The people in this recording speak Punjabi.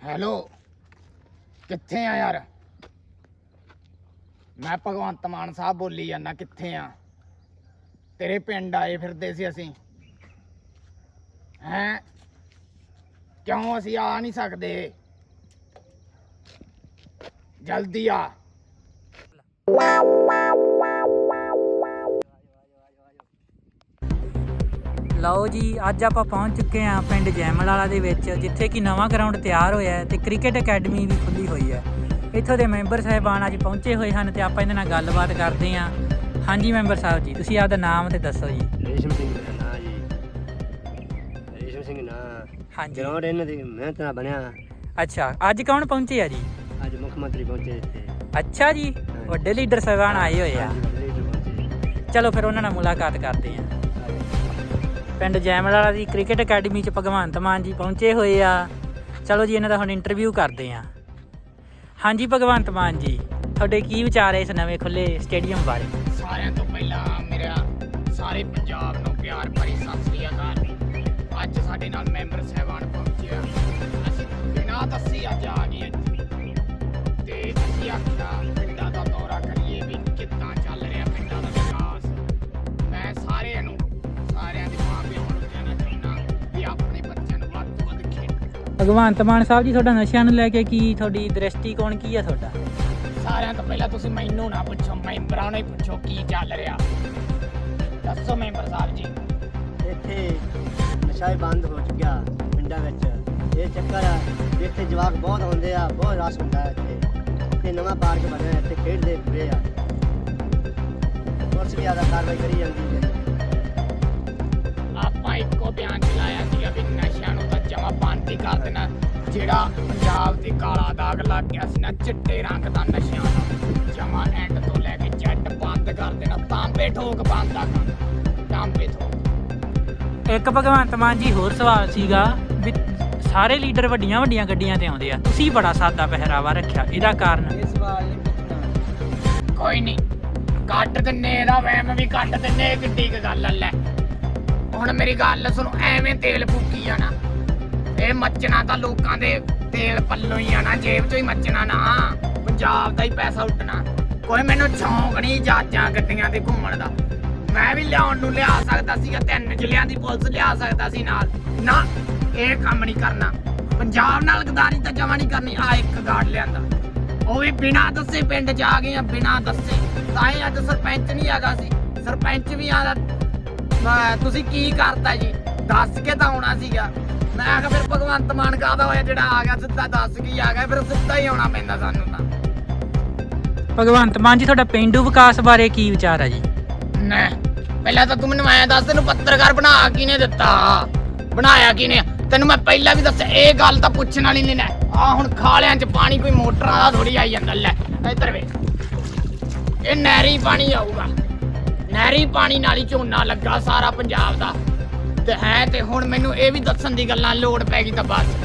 ਹੈਲੋ, ਕਿੱਥੇ ਆ ਯਾਰ? ਮੈਂ ਭਗਵੰਤ ਮਾਨ ਸਾਹਿਬ ਬੋਲੀ ਜਾਂਦਾ, ਕਿੱਥੇ ਆ? ਤੇਰੇ ਪਿੰਡ ਆਏ ਫਿਰਦੇ ਸੀ ਅਸੀਂ। ਹੈਂ? ਕਿਉਂ ਅਸੀਂ ਆ ਨਹੀਂ ਸਕਦੇ? ਜਲਦੀ ਆ। ਲਓ ਜੀ ਅੱਜ ਆਪਾਂ ਪਹੁੰਚ ਚੁੱਕੇ ਹਾਂ ਪਿੰਡ ਜੈਮਲ ਵਾਲਾ ਦੇ ਵਿੱਚ ਜਿੱਥੇ ਕਿ ਨਵਾਂ ਗਰਾਊਂਡ ਤਿਆਰ ਹੋਇਆ ਹੈ ਤੇ ਕ੍ਰਿਕਟ ਅਕੈਡਮੀ ਵੀ ਖੁੱਲੀ ਹੋਈ ਹੈ। ਇੱਥੋਂ ਦੇ ਮੈਂਬਰ ਸਾਹਿਬਾਨ ਅੱਜ ਪਹੁੰਚੇ ਹੋਏ ਹਨ ਤੇ ਆਪਾਂ ਇਹਨਾਂ ਨਾਲ ਗੱਲਬਾਤ ਕਰਦੇ ਹਾਂ। ਹਾਂਜੀ ਮੈਂਬਰ ਸਾਹਿਬ ਜੀ ਤੁਸੀਂ ਆਪਦਾ ਨਾਮ ਤੇ ਦੱਸੋ ਜੀ। ਰੇਸ਼ਮ ਸਿੰਘ ਦਾ ਨਾਂ ਜੀ। ਰੇਸ਼ਮ ਸਿੰਘ ਨਾਂ। ਹਾਂਜੀ। ਗਰਾਊਂਡ ਇਹਨਾਂ ਦੀ ਮਿਹਨਤ ਨਾਲ ਬਣਿਆ। ਅੱਛਾ ਅੱਜ ਕੌਣ ਪਹੁੰਚੇ ਆ ਜੀ? ਅੱਜ ਮੁੱਖ ਮੰਤਰੀ ਪਹੁੰਚੇ ਇੱਥੇ। ਅੱਛਾ ਜੀ ਵੱਡੇ ਲੀਡਰ ਸਾਹਿਬਾਨ ਆਏ ਹੋਏ ਆ। ਹਾਂਜੀ, ਵੱਡੇ ਲੀਡਰ ਪਹੁੰਚੇ। ਚਲੋ ਫਿਰ ਉਹਨਾਂ ਨਾਲ ਮੁਲਾਕਾਤ ਕਰਦੇ ਹਾਂ। ਪਿੰਡ ਜੈਮਲਾਲਾ ਦੀ ਕ੍ਰਿਕਟ ਅਕੈਡਮੀ ਚ ਭਗਵੰਤ ਮਾਨ ਜੀ ਪਹੁੰਚੇ ਹੋਏ ਆ। ਚਲੋ ਜੀ, ਇਹਨਾਂ ਦਾ ਹੁਣ ਇੰਟਰਵਿਊ ਕਰਦੇ ਹਾਂ ਹਾਂਜੀ ਭਗਵੰਤ ਮਾਨ ਜੀ, ਤੁਹਾਡੇ ਕੀ ਵਿਚਾਰ ਹੈ ਇਸ ਨਵੇਂ ਖੁੱਲੇ ਸਟੇਡੀਅਮ ਬਾਰੇ? ਸਾਰਿਆਂ ਤੋਂ ਪਹਿਲਾਂ ਮੇਰਾ, ਸਾਰੇ ਪੰਜਾਬ ਨੂੰ ਪਿਆਰ ਭਰੀ ਸਤਿ ਸ੍ਰੀ ਅਕਾਲ। ਅੱਜ ਸਾਡੇ ਨਾਲ ਮੈਂਬਰ ਸਹਿਬਾਨ ਪਹੁੰਚੇ ਅਸੀਂ ਬਿਨਾਂ ਦੱਸੀ ਅੱਜ ਆ ਭਗਵੰਤ ਮਾਨ ਸਾਹਿਬ ਜੀ ਤੁਹਾਡਾ ਨਸ਼ਿਆਂ ਨੂੰ ਲੈ ਕੇ ਕੀ ਤੁਹਾਡੀ ਦ੍ਰਿਸ਼ਟੀਕੋਣ ਕੀ ਹੈ ਤੁਹਾਡਾ? ਸਾਰਿਆਂ ਤੋਂ ਪਹਿਲਾਂ ਤੁਸੀਂ ਮੈਨੂੰ ਨਾ ਪੁੱਛੋ ਮੈਂਬਰਾਂ ਨੂੰ ਹੀ ਪੁੱਛੋ ਕੀ ਚੱਲ ਰਿਹਾ। ਦੱਸੋ ਮੈਂਬਰ ਸਾਹਿਬ ਜੀ। ਇੱਥੇ ਨਸ਼ਾ ਹੀ ਬੰਦ ਹੋ ਚੁੱਕਿਆ ਪਿੰਡਾਂ ਵਿੱਚ। ਇਹ ਚੱਕਰ ਆ ਵੀ ਇੱਥੇ ਜਵਾਕ ਬਹੁਤ ਆਉਂਦੇ ਆ ਬਹੁਤ ਰਸ਼ ਹੁੰਦਾ ਹੈ ਇੱਥੇ। ਤੇ ਨਵਾਂ ਪਾਰਕ ਬਣਿਆ ਇੱਥੇ ਖੇਡਦੇ ਪੂਰੇ ਆ। ਪੁਲਿਸ ਵੀ ਆਦਾ ਕਾਰਵਾਈ ਕਰੀ ਜਾਂਦੀ ਹੈ। ਆਪਾਂ ਇੱਕੋ ਬਿਆਨ ਚਲਾਇਆ ਸੀਗਾ ਵੀ ਨਸ਼ਿਆਂ ਨੂੰ ਤਾਂ ਹੀ ਕਰ ਦੇਣਾ। ਜਿਹੜਾ ਪੰਜਾਬ ਤੇ ਕਾਲਾ ਦਾਗ ਲੱਗ ਗਿਆ ਸੀ ਨਾ ਚਿੱਟੇ ਰੰਗ ਦਾ ਨਸ਼ਿਆਂ ਦਾ ਜਮਾ ਐਂਡ ਤੋਂ ਲੈ ਕੇ ਜੱਟ ਬੰਦ ਕਰ ਦੇਣਾ। ਤਾਂਬੇ ਠੋਕ ਬੰਦ ਆ। ਕਰ ਤਾਂਬੇ ਠੋਕ। ਇੱਕ ਭਗਵੰਤ ਮਾਨ ਜੀ ਹੋਰ ਸਵਾਲ ਸੀਗਾ ਵੀ ਸਾਰੇ ਲੀਡਰ ਵੱਡੀਆਂ ਵੱਡੀਆਂ ਗੱਡੀਆਂ ਤੇ ਆਉਂਦੇ ਆ। ਤੁਸੀਂ ਬੜਾ ਸਾਦਾ ਪਹਿਰਾਵਾ ਰੱਖਿਆ। ਇਹਦਾ ਕਾਰਨ? ਇਹ ਸਵਾਲ ਨਹੀਂ ਪੁੱਛਣਾ। ਕੋਈ ਨਹੀਂ। ਕੱਟ ਦਿੰਨੇ ਇਹਦਾ ਵਹਿਮ ਵੀ ਕੱਟ ਦਿੰਨੇ ਕਿੱਡੀ ਕੁ ਗੱਲ ਲੈ। ਹੁਣ ਮੇਰੀ ਗੱਲ ਸੁਣੋ ਐਵੇਂ ਤੇਲ ਫੂਕੀ ਜਾਣਾ। ਇਹ ਮੱਚਣਾ ਤਾਂ ਲੋਕਾਂ ਦੇ ਤੇਲ ਪੱਲੋਂ ਹੀ ਆਣਾ ਜੇਬ ਚੋਂ ਹੀ ਮੱਚਣਾ ਨਾ। ਪੰਜਾਬ ਦਾ ਹੀ ਪੈਸਾ ਉੱਡਣਾ। ਕੋਈ ਮੈਨੂੰ ਸ਼ੌਂਕ ਨਹੀਂ ਜਾਜਾਂ ਗੱਡੀਆਂ ਤੇ ਘੁੰਮਣ ਦਾ। ਮੈਂ ਵੀ ਲਿਆਉਣ ਨੂੰ ਲਿਆ ਸਕਦਾ ਸੀਗਾ ਤਿੰਨ ਜ਼ਿਲ੍ਹਿਆਂ ਦੀ ਪੁਲਿਸ ਲਿਆ ਸਕਦਾ ਸੀ ਨਾਲ। ਨਾ, ਇਹ ਕੰਮ ਨਹੀਂ ਕਰਨਾ। ਪੰਜਾਬ ਨਾਲ ਗਦਾਰੀ ਤਾਂ ਜਮਾ ਨਹੀਂ ਕਰਨੀ ਆ ਇੱਕ ਗਾਰਡ ਲਿਆਂਦਾ। ਉਹ ਵੀ ਬਿਨਾਂ ਦੱਸੇ ਪਿੰਡ ਚ ਆ ਗਏ ਆ, ਬਿਨਾਂ ਦੱਸੇ। ਤਾਂ ਅੱਜ ਸਰਪੰਚ ਨਹੀਂ ਹੈਗਾ ਸੀ। ਸਰਪੰਚ ਵੀ ਆਦਾ ਤੁਸੀਂ ਕੀ ਕਰਤਾ ਜੀ? ਦੱਸ ਕੇ ਤਾਂ ਆਉਣਾ ਸੀਗਾ। ਮੈਂ ਆਖਿਆ ਫਿਰ ਭਗਵੰਤ ਮਾਨ ਕਾਹਦਾ ਹੋਇਆ? ਜਿਹੜਾ ਆ ਗਿਆ ਸਿੱਧਾ ਦੱਸ ਕੀ ਆ ਗਿਆ ਫਿਰ ਸਿੱਧਾ ਹੀ ਆਉਣਾ ਪੈਂਦਾ ਸਾਨੂੰ ਤਾਂ। ਭਗਵੰਤ ਮਾਨ ਜੀ ਤੁਹਾਡਾ ਪਿੰਡੂ ਵਿਕਾਸ ਬਾਰੇ ਕੀ ਵਿਚਾਰ ਹੈ ਜੀ? ਨਾ ਪਹਿਲਾਂ ਤਾਂ ਤੂੰ ਮੈਨੂੰ ਐਂ ਦੱਸ ਤੈਨੂੰ ਪੱਤਰਕਾਰ ਬਣਾ ਕਿਨੇ ਦਿੱਤਾ? ਬਣਾਇਆ ਕਿਨੇ ਤੈਨੂੰ ਮੈਂ ਪਹਿਲਾਂ ਵੀ ਦੱਸਿਆ ਇਹ ਗੱਲ ਤਾਂ ਪੁੱਛਣ ਵਾਲੀ ਨਹੀਂ ਨਾ। ਆ ਹੁਣ ਖਾਲਿਆਂ 'ਚ ਪਾਣੀ ਕੋਈ ਮੋਟਰਾਂ ਦਾ ਥੋੜੀ ਆਈ ਜਾਂਦਾ ਲੈ ਇੱਧਰ ਵੇ ਇਹ ਨਹਿਰੀ ਪਾਣੀ ਆਊਗਾ। ਨਹਿਰੀ ਪਾਣੀ ਨਾਲ ਹੀ ਝੋਨਾ ਲੱਗਾ ਸਾਰਾ ਪੰਜਾਬ ਦਾ। ਤੇ ਹੈ ਤੇ ਹੁਣ ਮੈਨੂੰ ਇਹ ਵੀ ਦੱਸਣ ਦੀ ਗੱਲਾਂ ਲੋੜ ਪੈ ਗਈ ਤਾਂ ਬਸ